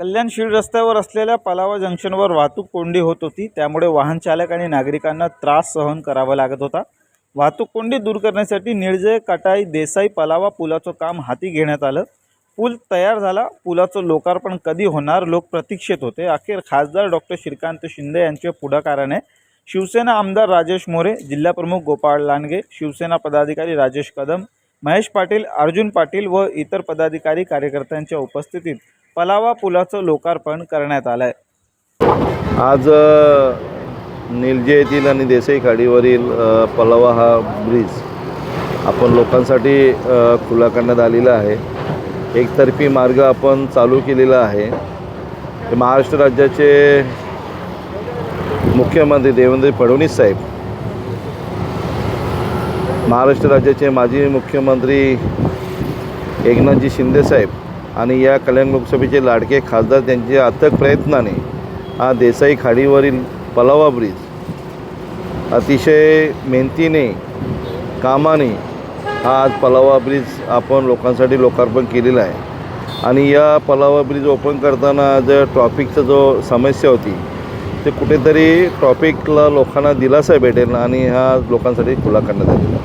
कल्याणशील रस्त्यावर असलेल्या पलावा जंक्शनवर वाहतूक कोंडी होत होती. त्यामुळे वाहन चालक आणि नागरिकांना त्रास सहन करावा लागत होता. वाहतूक कोंडी दूर करण्यासाठी निळजे कटाई देसाई पलावा पुलाचं काम हाती घेण्यात आलं. पूल तयार झाला. पुलाचं लोकार्पण कधी होणार लोक प्रतीक्षेत होते. अखेर खासदार डॉक्टर श्रीकांत शिंदे यांच्या पुढाकाराने शिवसेना आमदार राजेश मोरे जिल्हाप्रमुख गोपाळ लांडगे शिवसेना पदाधिकारी राजेश कदम महेश पाटील अर्जुन पाटील व इतर पदाधिकारी कार्यकर्त्यांच्या उपस्थितीत पलावा पुलाचं लोकार्पण करण्यात आलं आहे आज निलजे येथील आणि देसाई खाडीवरील पलावा हा ब्रिज आपण लोकांसाठी खुला करण्यात आलेला आहे. एकतर्फी मार्ग आपण चालू केलेला आहे. महाराष्ट्र राज्याचे मुख्यमंत्री देवेंद्र फडणवीस साहेब महाराष्ट्र राज्याचे माजी मुख्यमंत्री एकनाथजी शिंदेसाहेब आणि या कल्याण लोकसभेचे लाडके खासदार त्यांच्या अथक प्रयत्नाने हा देसाई खाडीवरील पलावा ब्रिज अतिशय मेहनतीने कामाने हा आज पलावा ब्रिज आपण लोकांसाठी लोकार्पण केलेला आहे. आणि या पलावा ब्रिज ओपन करताना आज ट्रॉफिकचा जो समस्या होती ते कुठेतरी ट्रॉफिकला लोकांना दिलासा भेटेल आणि हा लोकांसाठी खुला करण्यात आलेला